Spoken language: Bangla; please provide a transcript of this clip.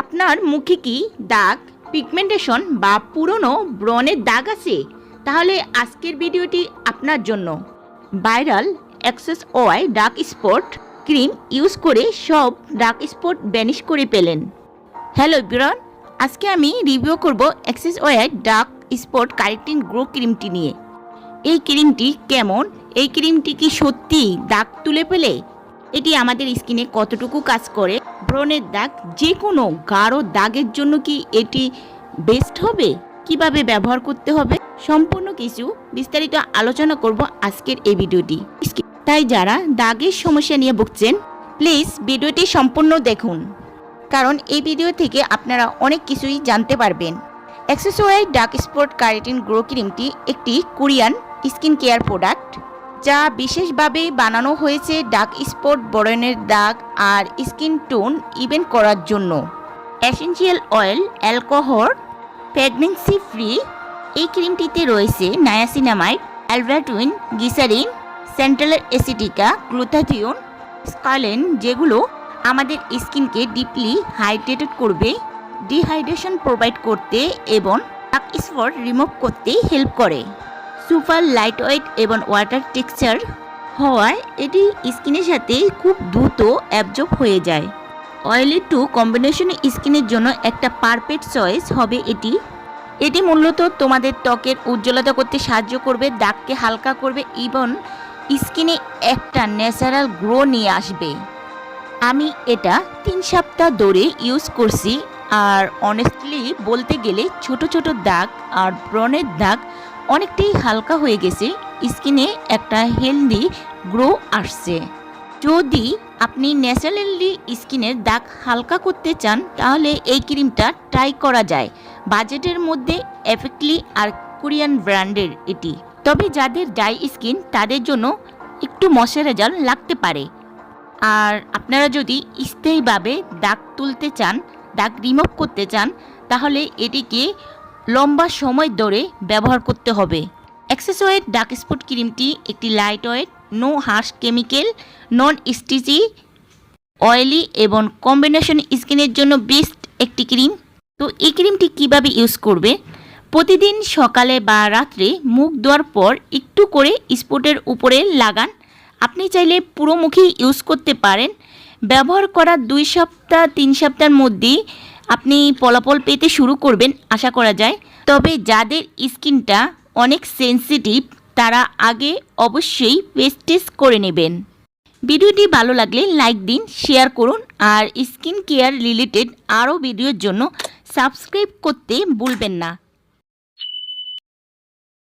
আপনার মুখে কি দাগ পিগমেন্টেশন বা পুরনো ব্রণের দাগ আছে? তাহলে আজকের ভিডিওটি আপনার জন্য। Viral Axis Y dark spot cream use করে সব ডার্ক স্পট ব্যানিশ করে পেলেন। হ্যালো বিরন, আজকে আমি রিভিউ করব Axis Y dark spot correcting glow ক্রিমটি নিয়ে। এই ক্রিমটি কেমন? এই ক্রিমটি কি সত্যি দাগ তুলে ফেলে এটি আমাদের স্কিনে কতটুকু কাজ করে? ব্রণের দাগ? যে কোনো গাঢ় দাগের জন্য কি এটি বেস্ট হবে? কীভাবে ব্যবহার করতে হবে? সম্পূর্ণ কিছু বিস্তারিত আলোচনা করব আজকের এই ভিডিওটি। তাই যারা দাগের সমস্যা নিয়ে ভুগছেন প্লিজ ভিডিওটি সম্পূর্ণ দেখুন। কারণ এই ভিডিও থেকে আপনারা অনেক কিছুই জানতে পারবেন। Axis Y dark spot correcting glow ক্রিমটি একটি কোরিয়ান স্কিন কেয়ার প্রোডাক্ট। যা বিশেষভাবে বানানো হয়েছে ডার্ক স্পট বরণের দাগ আর স্কিন টোন ইভেন্ট করার জন্য। Essential oil, alcohol, pregnancy free, এই ক্রিমটিতে রয়েছে নায়াসিনামাইড অ্যালভাটুইন গিসারিন সেন্ট্রালের এসিটিকা গ্লুথাথিওন স্কালেন, যেগুলো আমাদের স্কিনকে ডিপলি হাইড্রেটেড করবে, ডিহাইড্রেশন প্রোভাইড করতে এবং স্পট রিমুভ করতে হেল্প করে। সুপার লাইট ওয়েট এবং ওয়াটার টেক্সচার হওয়ায় এটি স্কিনের সাথে খুব দ্রুত অ্যাবজর্ব হয়ে যায়। অয়েলি টু কম্বিনেশন স্কিনের জন্য একটা পারফেক্ট চয়েস হবে এটি। এটি মূলত তোমাদের ত্বকের উজ্জ্বলতা করতে সাহায্য করবে, দাগকে হালকা করবে এবং স্কিনে একটা ন্যাচারাল গ্রো নিয়ে আসবে। আমি এটা তিন সপ্তাহ ধরে ইউজ করছি, আর অনেস্টলি বলতে গেলে ছোট ছোট দাগ আর ব্রণের দাগ অনেকটাই হালকা হয়ে গেছে, স্কিনে একটা হেলদি গ্রো আসছে। যদি আপনি ন্যাচারালি স্কিনের দাগ হালকা করতে চান, তাহলে এই ক্রিমটা ট্রাই করা যায়। বাজেটের মধ্যে এফেক্টলি আর কোরিয়ান ব্র্যান্ডের এটি। তবে যাদের ড্রাই স্কিন, তাদের জন্য একটু ময়শ্চারাইজার লাগতে পারে। আর আপনারা যদি স্থায়ীভাবে দাগ তুলতে চান, দাগ রিমুভ করতে চান, তাহলে এটিকে লম্বা সময় ধরে ব্যবহার করতে হবে। অ্যাক্সেসওয়েট ডার্ক স্পট ক্রিমটি একটি light weight no harsh chemical non sticky oily এবং কম্বিনেশন স্কিনের জন্য বেস্ট একটি ক্রিম। তো এই ক্রিমটি কীভাবে ইউজ করবে? প্রতিদিন সকালে বা রাত্রে মুখ ধোয়ার পর একটু করে স্পটের উপরে লাগান। আপনি চাইলে পুরো মুখেই ইউজ করতে পারেন। ব্যবহার করার দুই সপ্তাহ, তিন সপ্তাহের মধ্যেই আপনি ফলাফল পেতে শুরু করবেন, আশা করা যায়। তবে যাদের স্কিনটা অনেক সেন্সিটিভ, তারা আগে অবশ্যই পেস্ট টেস্ট করে নেবেন। ভিডিওটি ভালো লাগলে লাইক দিন, শেয়ার করুন, আর স্কিন কেয়ার রিলেটেড আরও ভিডিওর জন্য সাবস্ক্রাইব করতে ভুলবেন না।